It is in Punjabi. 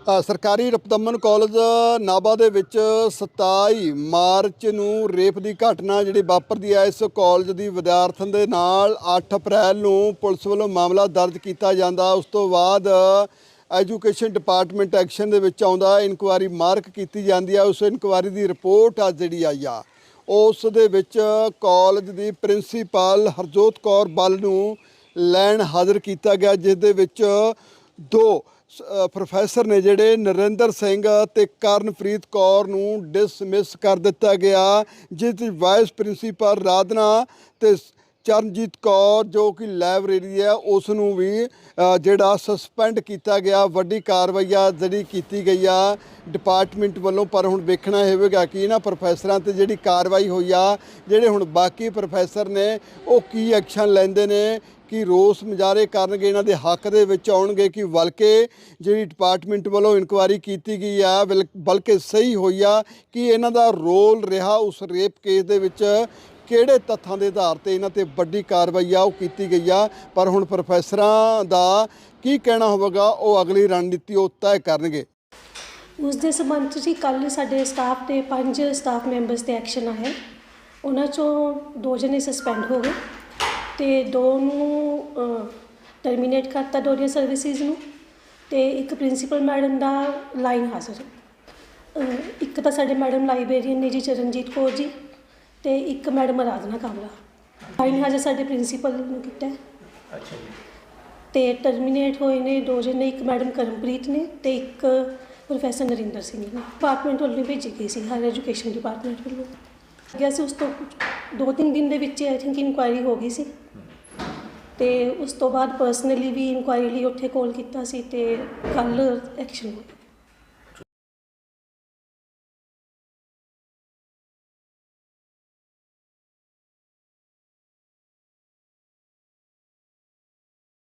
ਸਰਕਾਰੀ ਰਪਦਮਨ ਕਾਲਜ, ਨਾਭਾ ਦੇ ਵਿੱਚ 27 ਮਾਰਚ ਨੂੰ ਰੇਪ ਦੀ ਘਟਨਾ ਜਿਹੜੀ ਵਾਪਰਦੀ ਹੈ ਇਸ ਕਾਲਜ ਦੀ ਵਿਦਿਆਰਥਣ ਦੇ ਨਾਲ 8 ਅਪ੍ਰੈਲ ਨੂੰ ਪੁਲਿਸ ਵੱਲੋਂ ਮਾਮਲਾ ਦਰਜ ਕੀਤਾ ਜਾਂਦਾ। ਉਸ ਤੋਂ ਬਾਅਦ ਐਜੂਕੇਸ਼ਨ ਡਿਪਾਰਟਮੈਂਟ ਐਕਸ਼ਨ ਦੇ ਵਿੱਚ ਆਉਂਦਾ, ਇਨਕੁਆਰੀ ਮਾਰਕ ਕੀਤੀ ਜਾਂਦੀ ਹੈ ਉਸ ਇਨਕੁਆਰੀ ਦੀ ਰਿਪੋਰਟ ਆ ਜਿਹੜੀ ਆਈ ਆ, ਉਸ ਦੇ ਵਿੱਚ ਕਾਲਜ ਦੀ ਪ੍ਰਿੰਸੀਪਲ ਹਰਜੋਤ ਕੌਰ ਬਲ ਨੂੰ ਲੈਣ ਹਾਜ਼ਰ ਕੀਤਾ ਗਿਆ, ਜਿਸ ਦੇ ਵਿੱਚ ਦੋ ਪ੍ਰੋਫੈਸਰ ਨੇ ਜਿਹੜੇ ਨਰਿੰਦਰ ਸਿੰਘ ਤੇ ਕਰਨਪ੍ਰੀਤ ਕੌਰ ਨੂੰ ਡਿਸਮਿਸ ਕਰ ਦਿੱਤਾ ਗਿਆ, ਜਿਸ ਦੀ ਵਾਈਸ ਪ੍ਰਿੰਸੀਪਲ ਰਾਧਨਾ ਤੇ ਚਰਨਜੀਤ ਕੌਰ ਜੋ ਕਿ ਲਾਇਬ੍ਰੇਰੀ ਹੈ ਉਸ ਨੂੰ ਵੀ ਜਿਹੜਾ ਸਸਪੈਂਡ ਕੀਤਾ ਗਿਆ, ਵੱਡੀ ਕਾਰਵਾਈ ਆ ਜਿਹੜੀ ਕੀਤੀ ਗਈ ਆ ਡਿਪਾਰਟਮੈਂਟ ਵੱਲੋਂ, ਪਰ ਹੁਣ ਵੇਖਣਾ ਹੋਵੇਗਾ ਕਿ ਇਹਨਾਂ ਪ੍ਰੋਫੈਸਰਾਂ ਤੇ ਜਿਹੜੀ ਕਾਰਵਾਈ ਹੋਈ ਆ, ਜਿਹੜੇ ਹੁਣ ਬਾਕੀ ਪ੍ਰੋਫੈਸਰ ਨੇ, ਉਹ ਕੀ ਐਕਸ਼ਨ ਲੈਂਦੇ ਨੇ, ਕਿ ਰੋਸ ਮੁਜ਼ਾਹਰੇ ਕਰਨਗੇ, ਇਹਨਾਂ ਦੇ ਹੱਕ ਦੇ ਵਿੱਚ ਆਉਣਗੇ, ਕਿ ਬਲਕਿ ਜਿਹੜੀ ਡਿਪਾਰਟਮੈਂਟ ਵੱਲੋਂ ਇਨਕੁਆਇਰੀ ਕੀਤੀ ਗਈ ਆ, ਬਲ- ਬਲਕਿ ਸਹੀ ਹੋਈ ਆ, ਕਿ ਇਹਨਾਂ ਦਾ ਰੋਲ ਰਿਹਾ ਉਸ ਰੇਪ ਕੇਸ ਦੇ ਵਿੱਚ ਕਿਹੜੇ ਤੱਥਾਂ ਦੇ ਆਧਾਰ ਤੇ ਇਹਨਾਂ ਤੇ ਵੱਡੀ ਕਾਰਵਾਈ ਆ, ਉਹ ਕੀਤੀ ਗਈ ਆ? ਪਰ ਹੁਣ ਪ੍ਰੋਫੈਸਰਾਂ ਦਾ ਕੀ ਕਹਿਣਾ ਹੋਵੇਗਾ? ਉਹ ਅਗਲੀ ਰਣਨੀਤੀ ਉਹ ਤੈਅ ਕਰਨਗੇ। ਉਸ ਦੇ ਸੰਬੰਧ 'ਚ ਜੀ ਕੱਲ ਸਾਡੇ ਸਟਾਫ ਤੇ ਪੰਜ ਸਟਾਫ ਮੈਂਬਰਸ ਤੇ ਐਕਸ਼ਨ ਆਇਆ। ਉਹਨਾਂ ਚੋਂ ਦੋ ਜਣੇ ਸਸਪੈਂਡ ਹੋ ਗਏ ਤੇ ਦੋ ਨੂੰ ਟਰਮੀਨੇਟ ਕਰਤਾ ਡੋਰੀਆ ਸਰਵਿਸਿਜ਼ ਨੂੰ ਤੇ ਇੱਕ ਪ੍ਰਿੰਸੀਪਲ ਮੈਡਮ ਦਾ ਲਾਈਨ ਹਾਜ਼ਰ ਇੱਕ ਤਾਂ ਸਾਡੇ ਮੈਡਮ ਲਾਇਬ੍ਰੇਰੀਅਨ ਨੇ ਜੀ ਚਰਨਜੀਤ ਕੌਰ ਜੀ ਤੇ ਇੱਕ ਮੈਡਮ ਆਰਾਧਨਾ ਕਾਮਲਾ ਲਾਈਨ ਹਾਜ਼ਰ ਸਾਡੇ ਪ੍ਰਿੰਸੀਪਲ ਨੂੰ ਕੀਤਾ ਹੈ। ਅੱਛਾ ਜੀ। ਤੇ ਟਰਮੀਨੇਟ ਹੋਏ ਨੇ ਦੋ ਜਣੇ ਇੱਕ ਮੈਡਮ ਕਰਮਪ੍ਰੀਤ ਨੇ ਤੇ ਇੱਕ ਪ੍ਰੋਫੈਸਰ ਨਰਿੰਦਰ ਸਿੰਘ ਨੇ। ਡਿਪਾਰਟਮੈਂਟ ਵੱਲੋਂ ਭੇਜੀ ਗਈ ਸੀ ਹਾਇਰ ਐਜੂਕੇਸ਼ਨ ਡਿਪਾਰਟਮੈਂਟ ਵੱਲੋਂ। ਗਿਆ ਸੀ ਉਸ ਤੋਂ ਦੋ ਤਿੰਨ ਦਿਨ ਦੇ ਵਿੱਚ ਆਈ ਥਿੰਕ ਇਨਕੁਆਇਰੀ ਹੋ ਗਈ ਸੀ। ਤੇ ਉਸ ਤੋਂ ਬਾਅਦ ਪਰਸਨਲੀ ਵੀ ਇਨਕੁਆਇਰੀ ਲਈ ਉੱਥੇ ਕਾਲ ਕੀਤਾ ਸੀ ਤੇ ਕੱਲ ਐਕਸ਼ਨ ਹੋ ਗਿਆ